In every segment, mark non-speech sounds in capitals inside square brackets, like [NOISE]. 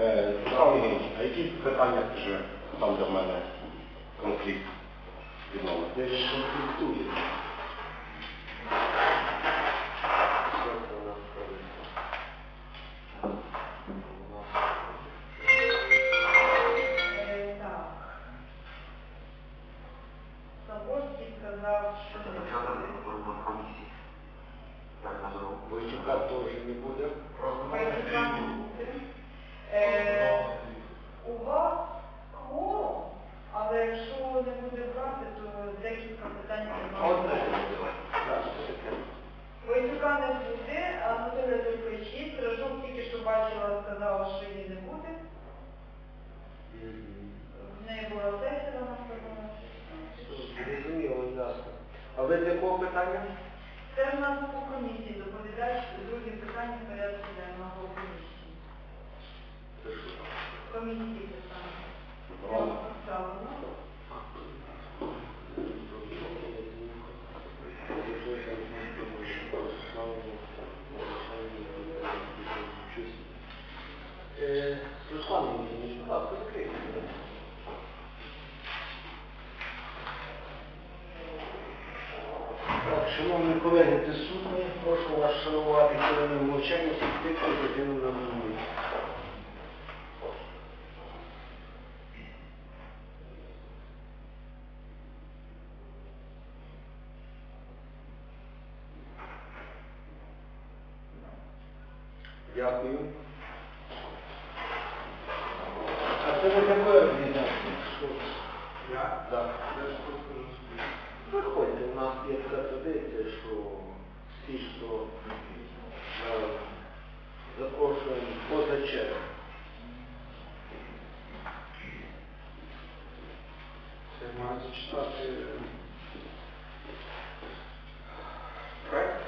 Е, Руслан Євгенович, а які питання вже там для мене конфлікт відновити? Де ж конфліктує? Якого питання? Це в нас по комісії доповідач, друге питання порядку денного комісії. Це що? Комісії питання. Поставлено. Е, Руслан будь ласка, закрийте. Так, шановні колеги, присутні, прошу вас шанувати хвилину мовчання всіх тих, хто загинув на війні. Дякую. А це ви якої організації? Що? Я? Так. Виходьте, у нас є така традиція, що всі, хто е, запрошуємо чергу. Це має зачитати проект.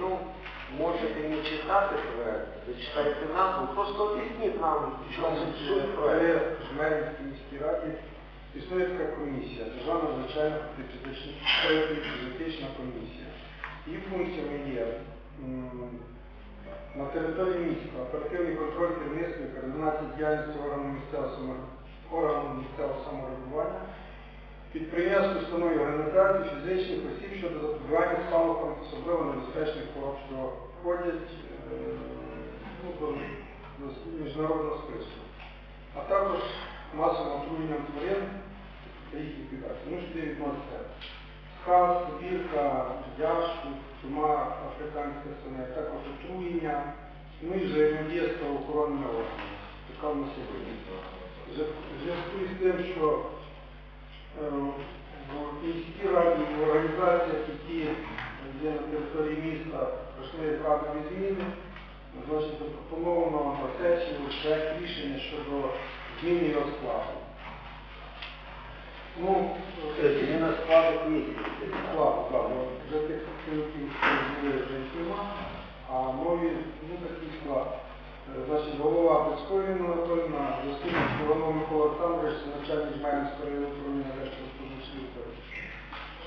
Ну, можете не читати проект, зачитайте назву, просто об'ясніть нам, в чому суть проект. При Жмеринській міській раді існує така комісія, Державна звичайна патріотична комісія. Її функціями є на території міста оперативний контроль керівництва і координація діяльності органів місцевого самоврядування, підприємств, установ і організацій, фізичних осіб щодо запобігання спалахам особливо небезпечних хвороб, що входять е, ну, до, міжнародного списку, а також масовим отруєнням тварин та їх ліквідації. Ну, сюди відноситься сказ, збірка, яшку, чума, африканська свиня, також отруєння, ну і взаємодія з правоохоронними органами. Така в нас. В зв'язку з тим, що Е, в міській раді, в організаціях, які є на території міста, пройшли кадрові зміни, значить, запропоновано на сесію проект рішення щодо зміни його складу. Ну, Тобто не на складу комісії. складу, так, ну, вже тих працівників, які вже а нові, ну, такий склад. Е, Значить, голова Пецької Анатольовна, заступник Іванов Микола Олександрович, начальник району управління Держпродспоживслужби.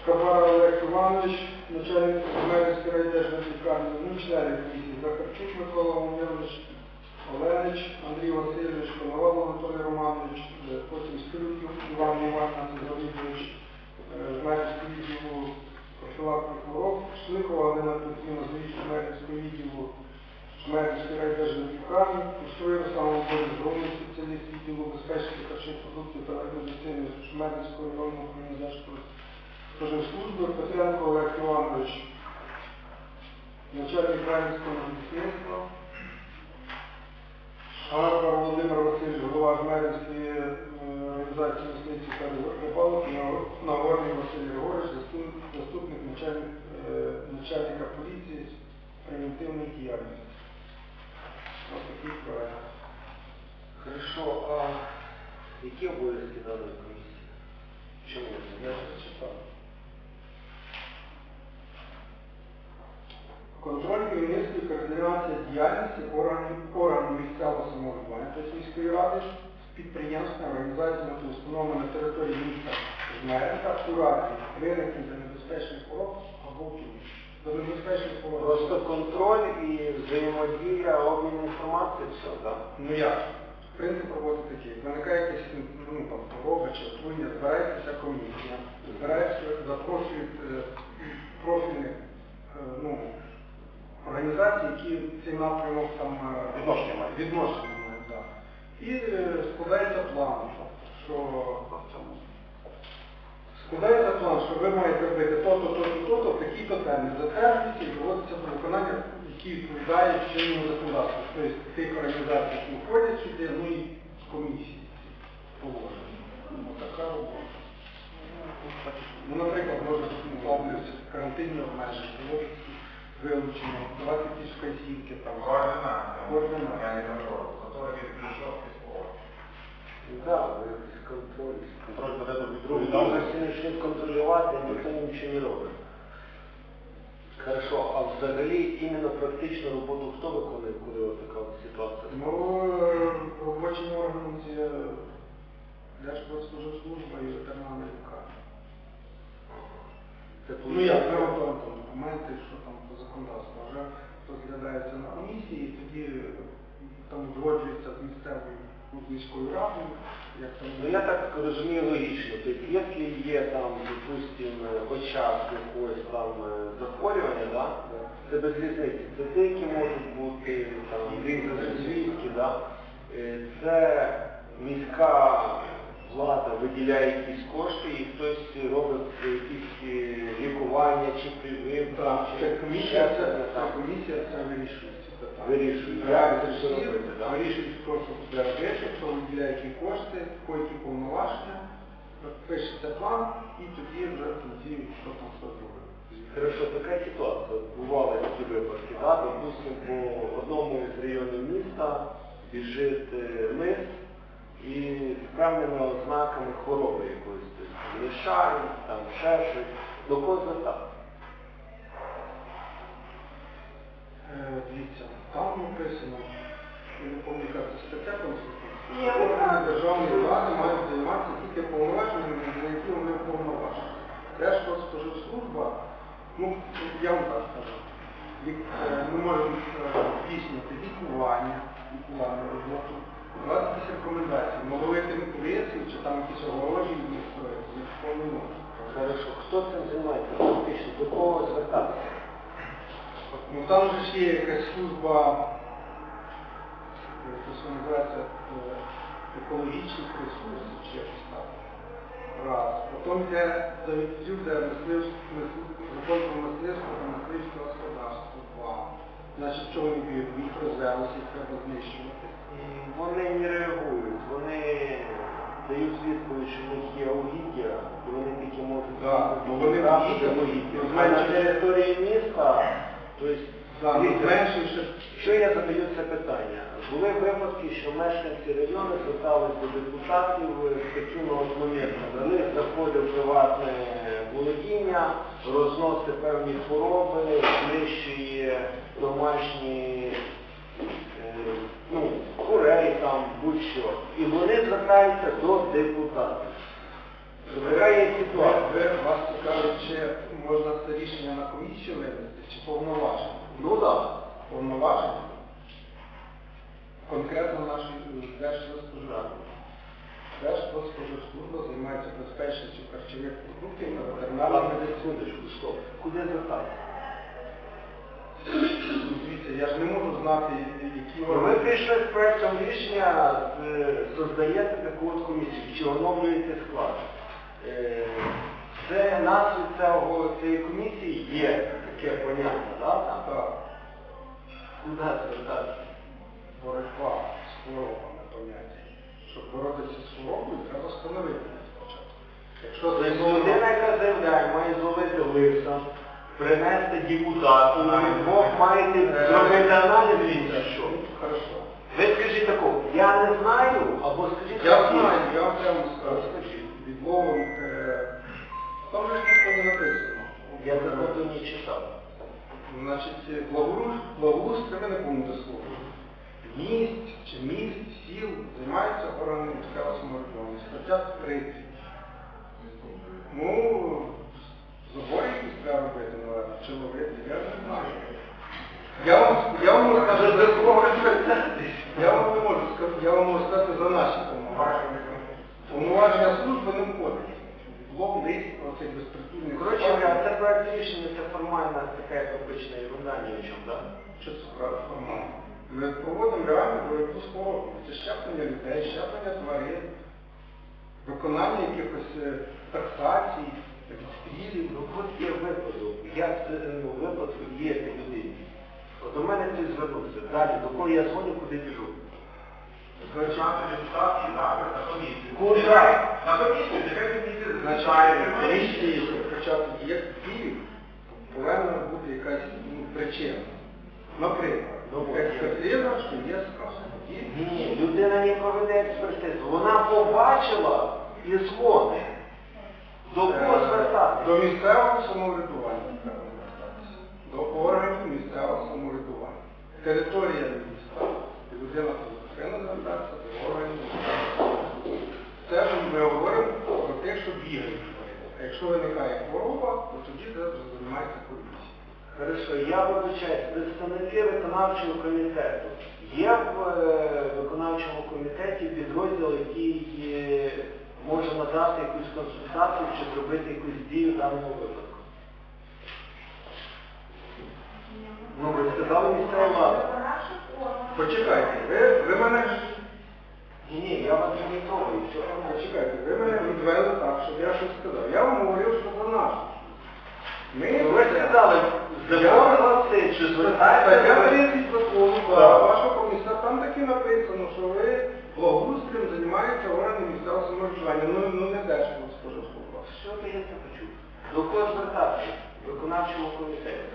Шкабара Олег Іванович, начальник Жмеринської райдержадміністрації, ну, члени комісії Захарчук Микола Володимирович, Оленич, Андрій Васильович, Коновал Анатолій Романович, е, потім Скрюків Іван Іванович Завідович, Жмеринського відділу профілактики хвороб, Шликова Галина Петрівна, завідувач Жмеринського відділу Жмеринської райдержадміністрації, Пустої Руслан Володимирович, головний спеціаліст відділу безпечних харчових продуктів та медицини Жмеринського районного управління Держпродспоживслужби, Петренко Олег Іванович, начальник Жмеринського медицинства, Галапа Володимир Васильович, голова Жмеринської е, організації мисливців та рибалок, Нагорний Василь Григорович, заступник, е, начальника поліції з превентивної діяльності. Ось такий проект. Хорошо, а які обов'язки даної комісії? Чому? Я ж зачитав. Контроль керівництва і координація діяльності органів, органів місцевого самоврядування тобто міської ради, підприємства, організацій та установами на території міста Жмеринка у разі виникнення небезпечних хвороб або поводу. Просто контроль і взаємодія, обмін інформацією, все, так? Ну як? Принцип роботи такий. Виникає якась ну, там, хвороба чи отруєння, збирається вся комісія, збирається, запрошують е, профільних е, ну, організацій, які цей напрямок там е, Відношення мають. відношення мають, так. І е, складається план, що складається план, що ви маєте робити то-то, то-то, то-то, в такий-то термін. Затверджується і проводиться до виконання, які відповідають чинному законодавству. Тобто тих організацій, які входять сюди, ну і комісії положення. Ну, така робота. Ну, наприклад, може обмежити карантинні обмеження, може вилучення, давати якісь вказівки там. Координация. Координация. Я не контроль. Который пришел из слова. Так, якийсь контроль. Контроль веде до Другі відповідальності. всі почнуть контролювати, а ніхто нічого не робить. Хорошо, а взагалі іменно практичну роботу хто виконує, коли от така от ситуація? Ну, робочим органом є Держпродслужба і ветеринарна лікарня. Це Ну як, ми готуємо там документи, що там по законодавству, вже розглядається на комісії, і тоді е, там узгоджується з місцевою ну, з міською радою, як там. Ну я так розумію логічно. Тобто, якщо є там, допустимо, очаг якогось там е, захворювання, да? це без різниці. Це ті, які можуть бути там звідки, да? Е, це міська влада виділяє якісь кошти і хтось робить якісь е, лікування чи привив, там, чи це комісія, це, це комісія, це вирішує ці питання. Вирішує. Збираються Як це всі, робити, да? вирішують, хто що буде хто виділяє які кошти, які повноваження, пишеться план, і тоді вже в кінці, що там хто зробив. Хорошо, така ситуація. Бували такі випадки, да? допустим, по одному із районів міста біжить е, лис і з певними ознаками хвороби якоїсь. Тобто лишай, там ще щось. До кого звертати? Е, Дивіться, там написано, я не пам'ятаю, яка це стаття Конституції. ви Органи державної влади мають займатися тільки повноваженнями, за які вони уповноважені. Держпродспоживслужба, ну, я вам так скажу, е, ми можемо е, здійснювати лікування, лікувальну роботу, давати якісь рекомендації, моловити поліцію, чи там якісь огорожі строїти, ніхто не може. Хорошо, хто цим займається фактично? До кого звертатися? Ну там же ж є якась служба, що це називається е, екологічних ресурсів чи якось так. Раз. Потім йде завідцю, де мисливство, закон про мисливство та мисливське господарство. Два. Значить, чоловіки вони? Їх розвелося, їх треба знищувати. І Вони не реагують, вони дають відповідь, що в них є угіддя, і вони тільки можуть Да, вони угіддя, угіддя. ну, на території міста, тобто, ну, зменшивши що я задаю це питання? Були випадки, що мешканці району зверталися до депутатів з таким от моментом. До них заходив приватне володіння, розносить певні хвороби, знищує домашні е, ну, курей там, будь-що. І вони звертаються до депутатів. Що Така є Ви, ситуація. ви, вас цікавить, чи можна це рішення на комісію винести, чи повноваження? Ну. Да. повноваження конкретно нашої Держпродспоживслужби. Держпродспоживслужба займається безпечністю харчових продуктів та секундочку, стоп. Куди звертатися? Дивіться, я ж не можу знати, які Ви органи. прийшли з проектом рішення, е, создаєте таку от комісію, чи оновлюєте склад. Е, Це наслід цієї комісії є таке поняття, да? Так, Куди звертатися? боротьба з хворобами поняття. Щоб боротися з хворобою, треба встановити спочатку. Якщо Тобто людина, яка заявляє, має зловити лиса, принести депутату, двох маєте зробити аналіз, він чи що? Хорошо. Ви скажіть такого, я не знаю, або скажіть, Я знаю, я вам прямо скажу. Відловом, е, там же ж ніхто не написано. Я закону не читав. Значить, благоруш, благоустрій ми не повинні заслугу. Міст чи міст, сіл займаються органами місцевого самоврядування. Стаття 30. Ну, Забори якісь треба робити, ну, чи ловити, я не знаю. Я вам, я вам кого я вам не можу сказати, я вам можу сказати за наші повноваження. Повноваження служби не входить. Лов, лист, оцей безпритульний. Коротше говоря, це проект рішення, це формальна така як обична ерунда, ні в чому, так? Що це формально? Ми проводимо реальну боротьбу з хворобами. Це щеплення людей, щеплення тварин, виконання якихось е, таксацій, відстрілів. Ну от є випадок, я це, ну, випадок є людині. От до мене хтось звернувся. Далі, до кого я дзвоню, куди біжу. Значить, депутат і запит на комісію. Куди? На комісію, нехай комісія Значить, комісії, щоб почати дії, повинна бути якась ну, причина. Наприклад, Ну, експертиза, що є сказ. Ні, людина не проведе експертизу. Вона побачила і дзвонить. До кого Е, звертатися? До місцевого самоврядування треба звертатися. До органів місцевого самоврядування. Територія міста, людина повинна звертатися до органів. Це ми говоримо про те, що бігають. А якщо виникає хвороба, то тоді це займається комісія. Хорошо, я вибачаюсь, представники виконавчого комітету. Є в е, виконавчому комітеті підрозділ, який е, може надати якусь консультацію чи зробити якусь дію в даному випадку? Ну, ви сказали місцева влада. Почекайте, ви, ви мене Ні, ні, я вас зімітовую. Що там? почекайте, ви мене відвели так, щоб я щось сказав. Я вам говорив, що за наш. Ми Ну, Ви сказали, закон гласить, що звертається Стаття до 30 закону, вашого комісара, там таки написано, що ви благоустрієм займаєтеся органи місцевого самоврядування, ну, ну не Держспоживслужба. Що ти я це почув? До кого звертатися? Виконавчому комітеті.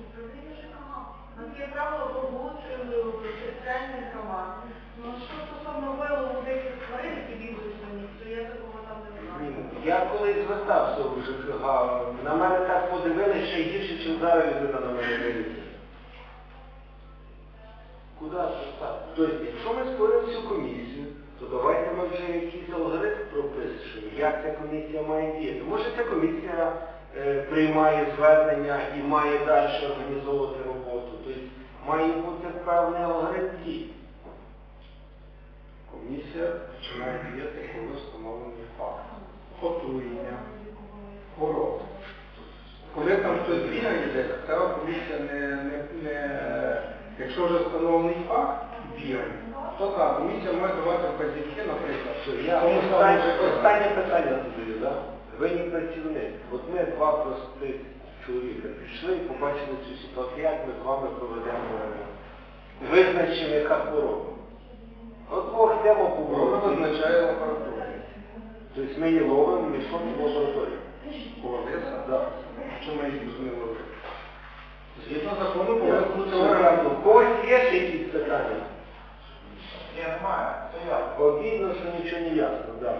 Управління ЖКХ. У нас є правила благоустрою територіальних громад. Ну, що стосовно вилову деяких тварин, які бігають по них, то я такого там не знаю. Я колись звертався в ЖКГ, на мене так подивилися, ще гірше, ніж зараз людина на мене дивиться. Куди звертатися? Тобто, якщо ми створимо цю комісію, то давайте ми вже якийсь алгоритм пропишемо, як ця комісія має діяти. Може ця комісія приймає звернення і має далі організовувати роботу. Тобто має бути певний алгоритм дій. Комісія починає діяти, коли встановлений факт. Отруєння, хвороби. Коли там хтось бігає десь, ця комісія не, не, не якщо вже встановлений факт бігання, то так, комісія має давати вказівки, наприклад, що Я останнє, питання задаю, да? Ви не працівник. От ми два простих чоловіка пішли і побачили цю ситуацію, як ми з вами проведемо е, визначимо, яка хвороба. От двох йдемо по вулиці. визначає лабораторія. Тобто ми її ловимо і що в лабораторії. Колодеса, Да. що ми їх ловити. Згідно закону, повинен бути орган. У когось є ще якісь питання? Ні, немає, це я. Обідно, що нічого не ясно, да.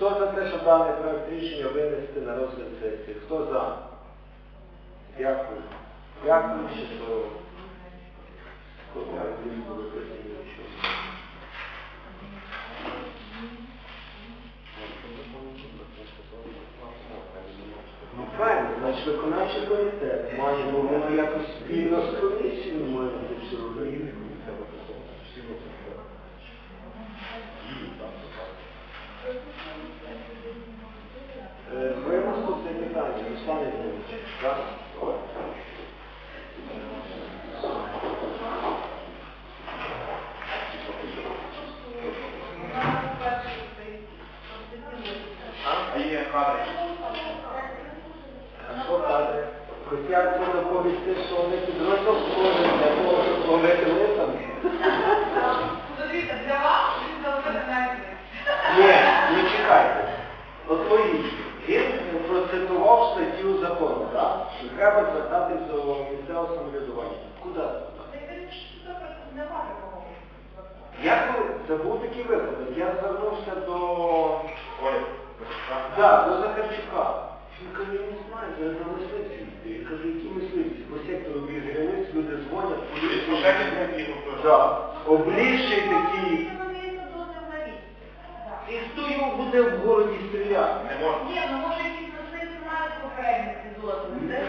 Хто за те, щоб даний проект рішення винести на розгляд сесії? Хто за? Дякую. Дякую, щасливо. Ну правильно, значить виконавчий комітет має, ну воно якось спільно з комісією має це все робити. Е, Ви наступне питання, Руслан Ігорович, так? У нас перший цей конституційний. А є кадри. А що каже? Хотять це доповісти, що вони підрозділ створюють для того, щоб ловити лисами? Подивіться, для вас він залишити навіть. Ні, не чекайте. От. Він процитував статтю закону, так? Що треба звертатись до місцевого самоврядування. Куди? Нема такого. Я коли це був такий випадок. Я звернувся до Оля. да, до Захарчука. Він каже, я не знаю, я за мисливці. Я кажу, які мисливці? По сектору біля границь люди дзвонять, дві. Да. Оближчий такий. І хто його буде в городі стріляти? Не можна. Ні, ну може якісь мисливці мають окремості дозволу. Це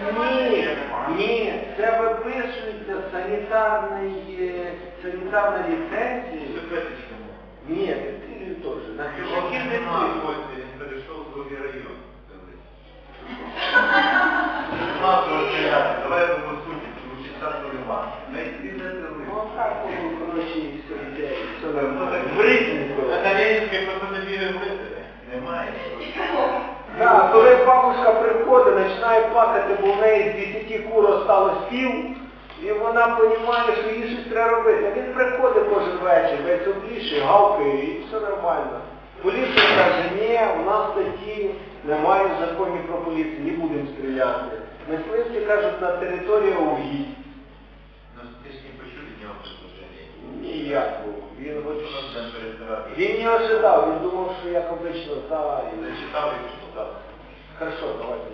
Ні, ні, це виписується санітарний, е, санітарна ліцензія. Ні, ти теж. На пішохід не ти. перейшов в другий район. Давай по суті, тому що так нема. Найти не Ну, так, коротше, все йде. В ритмі, Ленінський просто не вірив. Немає. Так, коли бабушка приходить, починає плакати, бо в неї з 10 кур осталось пів, і вона розуміє, що їй щось треба робити. Він приходить кожен вечір, весь обліший, гавкає, і все нормально. Поліція каже, ні, у нас статті немає в законі про поліцію, не будемо стріляти. Мисливці кажуть, на території угідь. Ну, ти ж не почули нього предложення. Ніякого. Він, Там переставати. Він не ожидав, він думав, що як обично, та, і... Зачитав і. Так. Хорошо, давайте.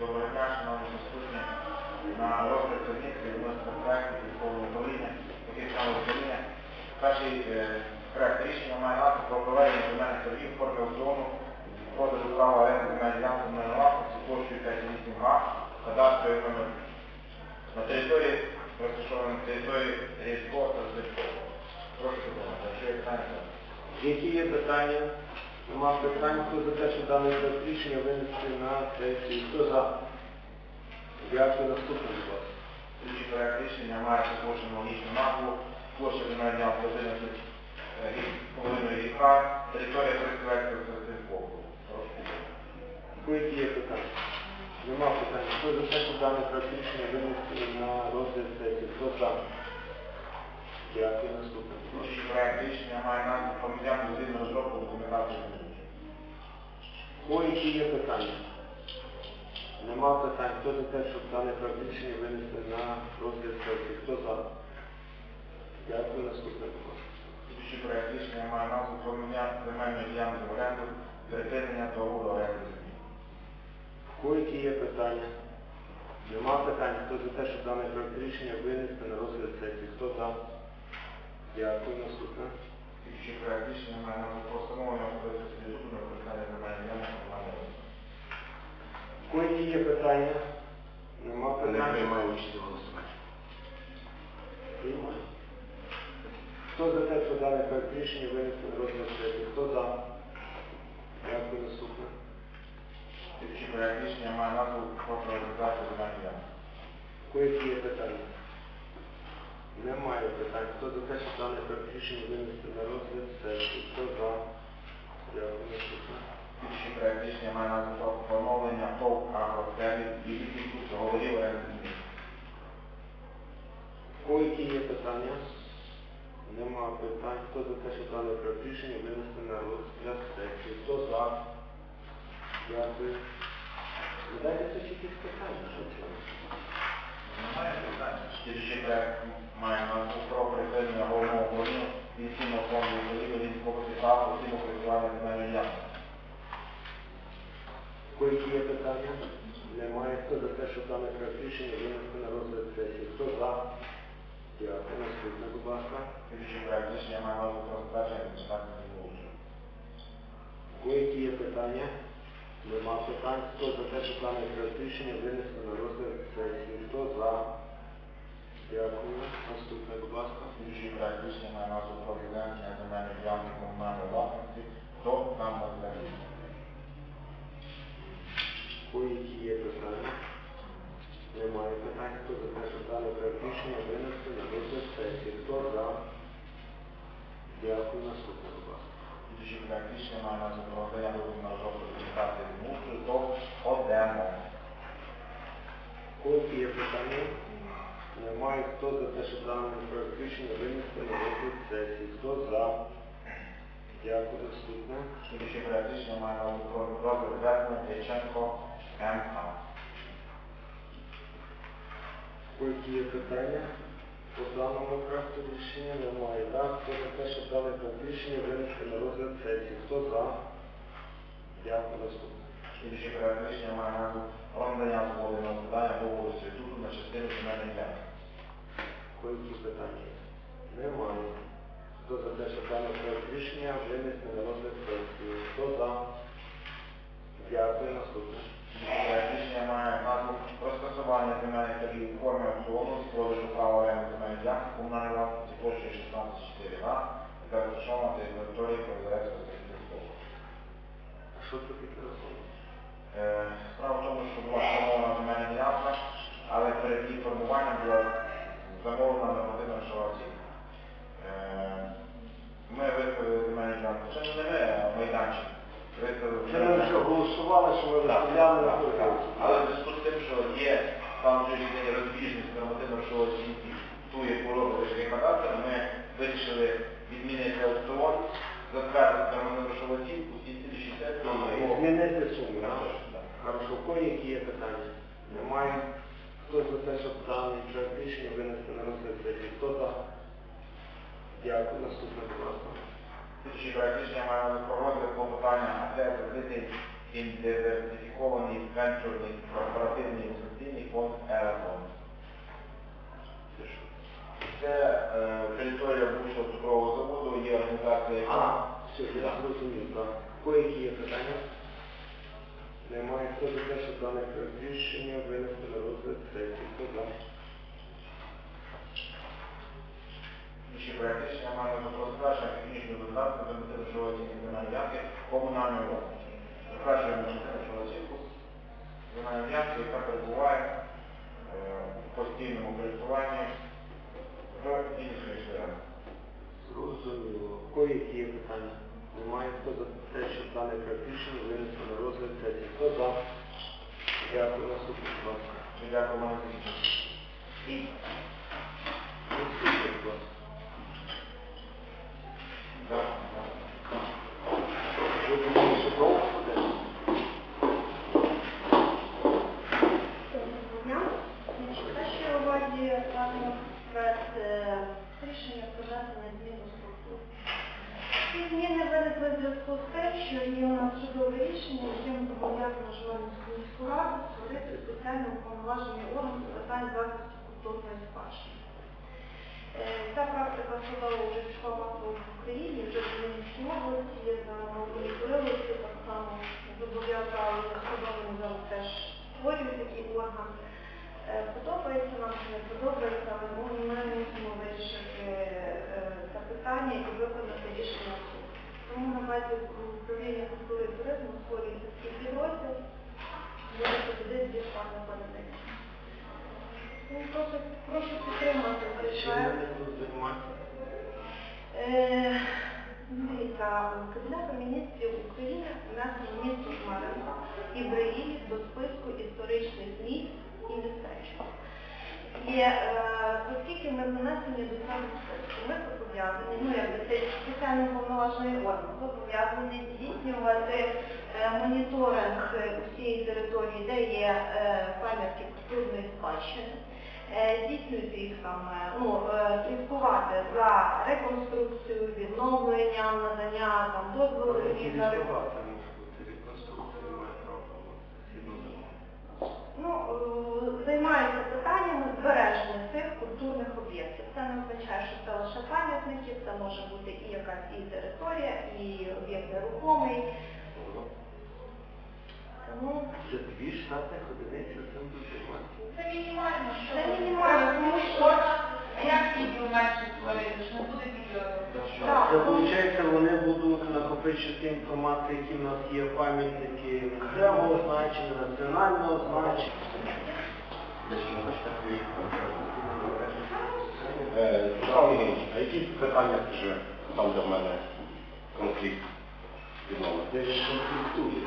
Доброго дня, шановні присутні. На розгляд комісії відносно проекту військового управління, який саме управління. Перший е, проект рішення має назву про проведення земельних торгів в формі аукціону продажу права оренди земельної ділянки на власності площею 5,8 га, кадастровий номер. На території, розташованій на території Різького та Звичкова. Прошу є Які є питання? Нема питань, хто за те, що дане рішення винести на сесію. Хто за? Дякую, наступний, ласка. Слідчий проект рішення має також аналогічну назву, площа земельна ділянка 11,5 гектар, територія Христовецького Христинського округу. Які є питання? Нема питань. Хто за те, що дане проект рішення винести на розгляд сесії? Хто за? Дякую. Слідчий проект рішення має назву громадян людини розробку документації землі. Кого які є питання? Нема питань. Хто за те, щоб дане проект рішення винести на розгляд сесії? Хто за? Дякую, ласка. Слідчий проект рішення має назву громадян земельної ділянки в оренду, перекидання договору оренди землі. Які є питання? Нема питань. Хто за те, щоб дане проект рішення винести на розгляд сесії? Хто за? Дякую, наступне. Слідчий проект рішення має про встановлення особистості зв'язку на використання земельної ділянки комунальної Кого є питання? Нема питання. Не приймаю участь у голосуванні. Приймаю. Хто за те, що дане проект рішення винести на розгляд сесії? Хто за? Дякую, наступне. Слідчий проект рішення має назву про приватизацію земельної ділянки. Кого є питання? Немає питань. Хто за те, що дане рішення винести на розгляд сесії? Хто за? Дякую. Слідчий проект рішення має назву поновлення ТОВ «Агросервіс» і відпуску договорів оренди. Кого які є питання? Нема питань. Хто за те, що дане проект рішення винести на розгляд сесії? Хто за? Дякую. Ви дайте хоч якісь питання, що це? Немає питань. Слідчий проект має назву про припинення головного управління Пенсійного фонду України військового права постійного користування земельної ділянки. Кого які є питання? Немає. Хто за те, що дане проект рішення винести на розгляд сесії? Хто за? Дякую. Наступне, будь ласка. Слідчий проект рішення має назву про затвердження результатів землеустрою. Які є питання? Нема питань. Хто за те, що дане проект рішення винести на розгляд сесії? Хто за? Дякую. Наступне, будь ласка. Слідчий проект рішення має назву про відведення земельної ділянки комунальної власності до нам землі. Кого які є питання? Немає питань. Хто за те, що дане проект рішення винести на розгляд сесії? Хто за? Дякую. Наступне, будь ласка. Слідчий проект рішення має назву про надання parte de músculos todos rodamos. Колко е питание, немає хто за те, що даваме практичні вимісти на вихід сесії. Хто за? Дякую, доступно. Ще практично маємо добре здатне Дяченко МА. Які є питання? По даному проекту рішення немає. Так, хто за те, що дали практичні винести на розгляд сесії? Хто за? Дянковеско или Шикаравишния Майназо, Ронда Янко води на задание Богово Светото на шестери земени глянка. Кои са питания? Не мои. Кто за днешна дана с Вишния, време сме да носят е с Кто за вярство и наступно? Шикаравишния Майназо, разтасование земени тъги, форми отговорност, продължи право време земени глянка, комунарила, започва 16 4 както шалната територия, проверяйте що це таке Справа в тому, що була сформована земельна ділянка, але перед її формуванням була замовлена нормативна грошова оцінка. Ми виставили земельну ділянку. Це не ми, а майданчик. Це ми вже голосували, що ми розставляли на. Але в зв'язку з тим, що є там вже є розбіжність нормативно грошової оцінки, ту, яку робить рекомендація, ми вирішили відмінити аукціон, затвердити нормативну грошову оцінку і ці 60 І змінити суму. Так, так? так. Хорошо, в кої які є питання? Немає. Хто за те, щоб даний проект рішення винести на розгляд сесії? Хто за? Дякую. Наступне, будь ласка. Проект рішення має про розгляд клопотання АТ закритий ідентифікований венчурний корпоративний інвестиційний фонд «Еразон». Це е, територія бувшого цукрового заводу, є організація, А, все, я зрозумів, так. Кої які є питання? Немає. Хто за те, щоб дане рішення винести на розгляд сесії? Хто за? Слідчий проект рішення має про затвердження технічної додатку до оцінки земельної ділянки комунальної власності. Затверджуємо методичну оцінку земельної ділянки, яка перебуває е, у постійному користуванні в іншій сфері. Зрозуміло. В кої які є питання? Немає. Хто за те, щоб дане проект рішення винести на розгляд сесії? Хто за? Дякую. Наступне, будь ласка. Дякую, мене спадщини. Е, Ця практика судова вже пішла масово в Україні, вже в Вінницькій області, моніторилися, так само зобов'язали судовим зал теж створюють такий орган. Е, Подобається нам чи не подобається, але ми мусимо вирішити е, це питання і виконати рішення суду. Тому на базі управління культури і туризму створюється такий підрозділ, буде туди дві пане передання. Ну, прошу, прошу підтримати Чим проект. вони займатися? Е, Дивіться, Кабінетом міністрів України внесло місто Жмеренко і Браїлів до списку історичних місць і містечок. Є, е, оскільки ми занесені до цього списку, ми зобов'язані, ну якби це спеціально повноважений орган, зобов'язані здійснювати е, моніторинг е, усієї території, де є е, пам'ятки культурної спадщини е, здійснювати їх там, е, ну, е, слідкувати за реконструкцією, відновленням, надання там дозволів Які на закону. ну, е, займаються питаннями збереження цих культурних об'єктів. Це не означає, що це лише пам'ятники, це може бути і якась і територія, і об'єкт нерухомий. Тому Це дві штатних одиниці цим буде займатися. Це мінімально, що Це мінімально, тому що- як відео менше створити, що не буде. Так, Це ну- виходить, вони будуть накопичувати інформацію, які в нас є пам'ятники місцевого значення, національного значення. Е, а які питання вже там, де в мене конфлікт відновлений? Де ж конфліктує?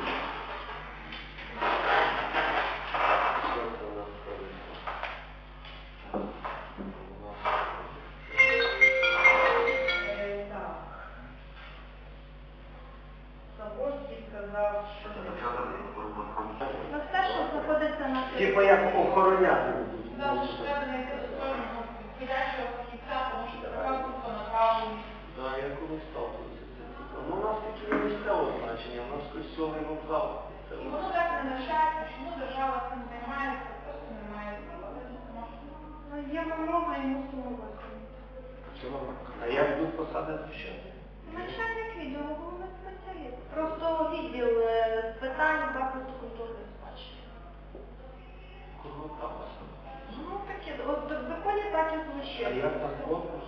А як там конкурс?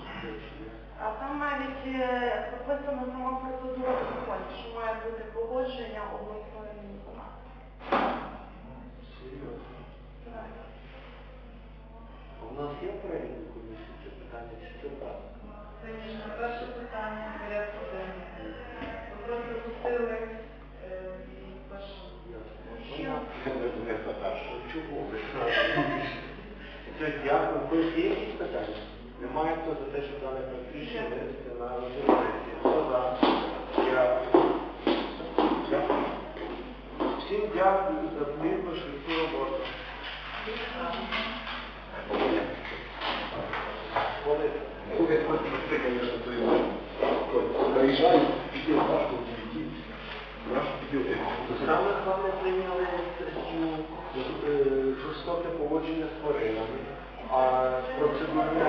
А там навіть е, прописана сама процедура в законі, що має бути погодження обласної адміністрації. Серйозно. Так. А у нас є перелік комісії це питання, чи це так? Звісно, перше питання порядку денного. Ви просто пустили е, і пишемо. [LAUGHS] Чого ви? [LAUGHS] Дякую. Хоч є якісь питання? Немає хто за те, щоб дане практично винести на розгляд. Хто за? Дякую. Дякую. Всім дякую за плідну швидку роботу. Коли? Саме головне прийняли статтю е, жорстоке поводження з тваринами, а процедурне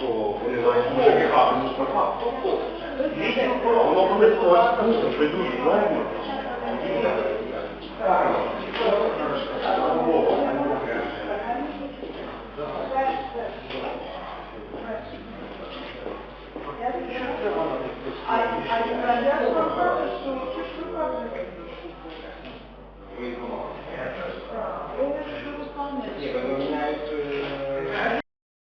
то вони знають дуже гарно формат. Воно буде просто прийдуть знову. А, А я сказала, що це шукати. Вы